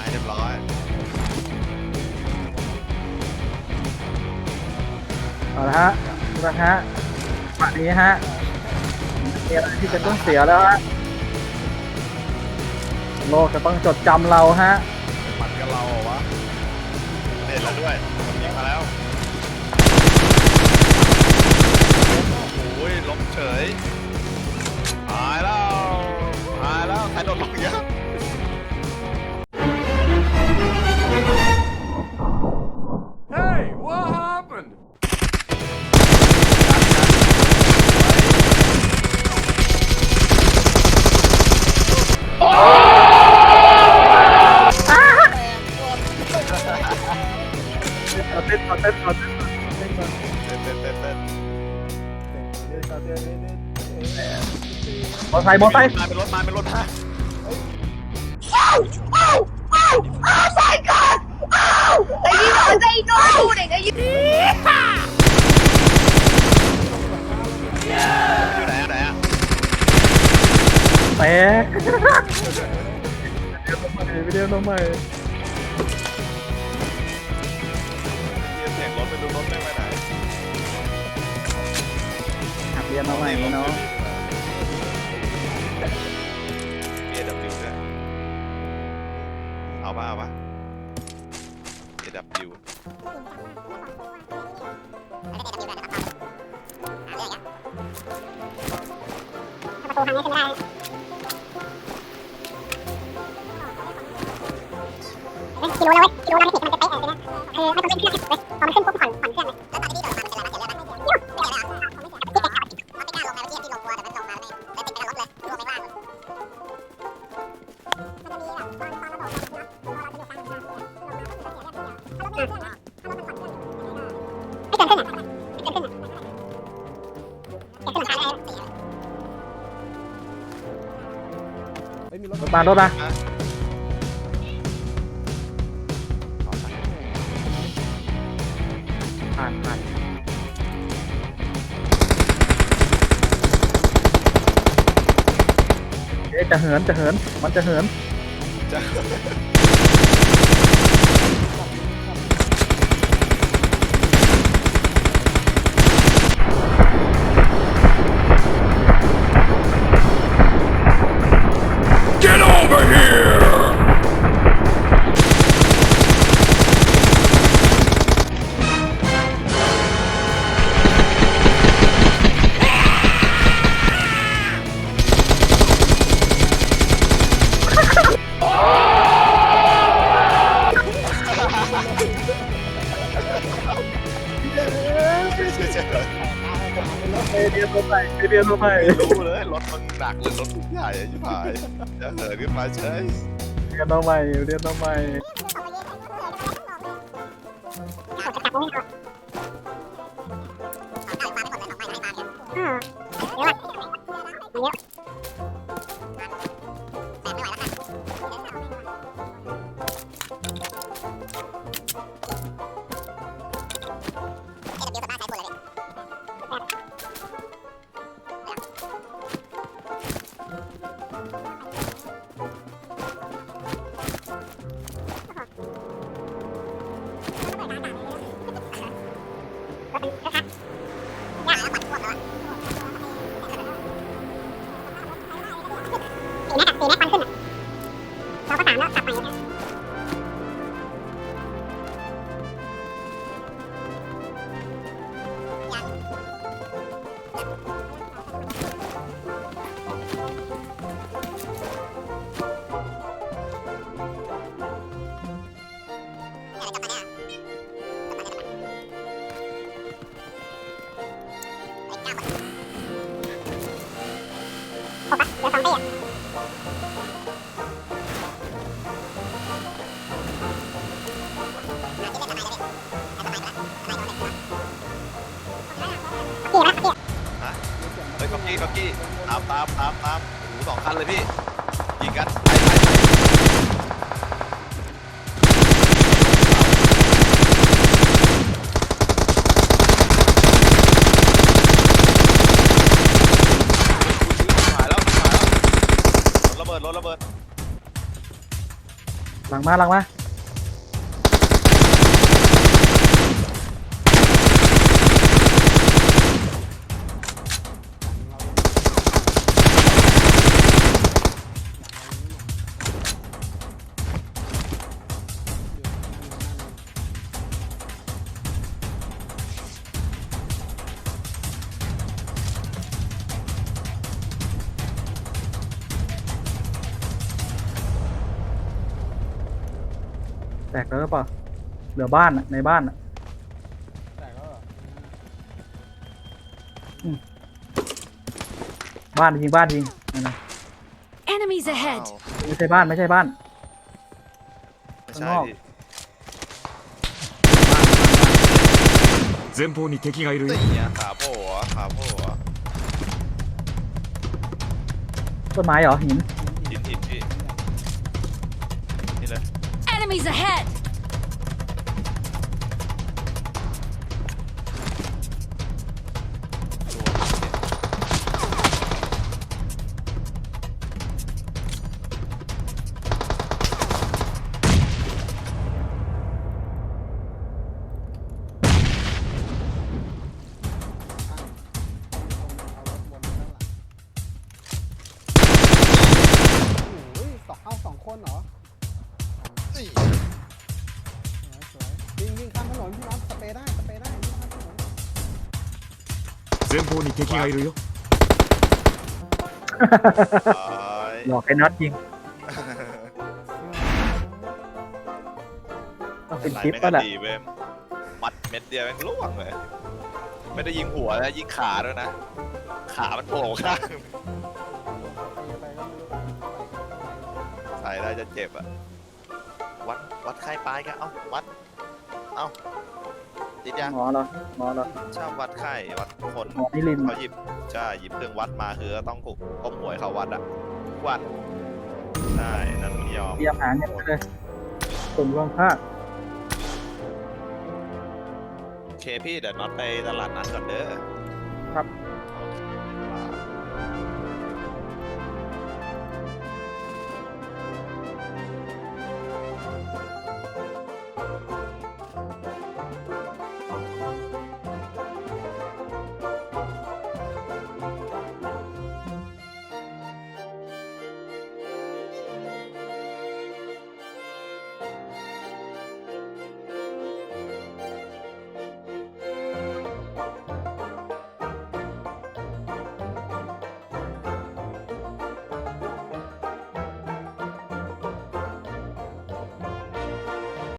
ให้เรียบร้อยเอาละฮะทุกท่านฮะวันนี้ฮะมีอะไรที่จะต้องเสียแล้วฮะโลกจะต้องจดจำเราฮะมันกับเราเหรอวะเด็ดแล้วด้วยมันยิงมาแล้วโอ้ยล้มเฉยหายแล้วหายแล้วใครโดนลงเยอะ เอาเต้นเอาเต้นเอาเต้นเอาเต้นก่อนเต้นเต้นเต้นเต้นมอไซค์มอไซค์มาเป็นรถมาเป็นรถมา Oh my god! Oh! Are you, are they not recording? Are you? อยู่ไหนอะไหนอะแตกวิดีโอใหม่วิดีโอใหม่ ถไปดูรถไม่ไปไหนหัดเรียนมาใหม่เนาะเอดับยูด้วยเอาปะเอาปะเอดับยูคิดรู้แล้วเว้ยคิดรู้แล้วไม่ผิดมันจะเป๊ะอะไรนะคือไม่ต้องเล่นเครื่องเลยพอมันขึ้นปุ๊ เครื่องไม่เกินครึ่งอะไม่เกินครึ่งอะเกินครึ่งหลังคาได้เสียรถมารถมาเอาไปผ่านผ่านเอ๊ะจะเหินจะเหิน มันจะเหินจะ เอเดียตัวใหม่เอเดียตัวใหม่รู้เลยรถมันหนักเลยรถมันใหญ่อะชิบหายจะเหินขึ้นมาเฉยเรียนตัวใหม่เรียนตัวใหม่สี่ ครบปะเหลือสองเต้อะเกี่ยวละเกี่ยวเฮ้ยก๊อกกี้ก๊อกกี้ตามตามตามตามหูสองคันเลยพี่ยิงกันไปไปไปหายแล้วหายแล้วรถระ เบิดรถระเบิดหลังมาหลังมา แตกแล้วหรือเปล่าเหลือบ้านอะในบ้านอะอืมบ้านยิงบ้านยิงนั่นนะ Enemies ahead! ไม่ใช่บ้านไม่ใช่บ้าน ไม่ใช่พี่ 前方に敵がいるよ นี่อะขาโผล่อะขาโผล่อะ ต้นไม้เหรอหิน หินหิน Enemies ahead! นี่ สวยๆวิ่งวิ่งข้ามถนนพี่น้องสเปรย์ได้สเปรย์ได้วิ่งข้ามถนน 前方に敵がいるよ ตาย หลอกไอ้น็อตยิงต้องเป็น ไหล คลิป ไม่ ก็ กัน แหละ ดีเว้ยมัดเม็ดเดียวแม่งล่วงเลย ไม่ได้ยิงหัวนะยิงขาด้วยนะ ขามันโผล่ข้าง ไปก็ไม่รู้ ใส่ได้จะเจ็บอะ วัดวัดไข้ปลายกันเอ้าวัด เอ้าติดยังหมอเหรอหมอเหรอชอบวัดไข้วัดคนหมอนิรินทร์เขาหยิบใช่หยิบเครื่องวัดมาคือต้องกุก้มหัวให้เขาวัดอะทุกวันใช่นั่นไม่ยอมเตรียมหาเงินไปเลยสุ่มรวมค่าโอเคพี่เดี๋ยวน็อตไปตลาดนัดก่อนเด้อครับโ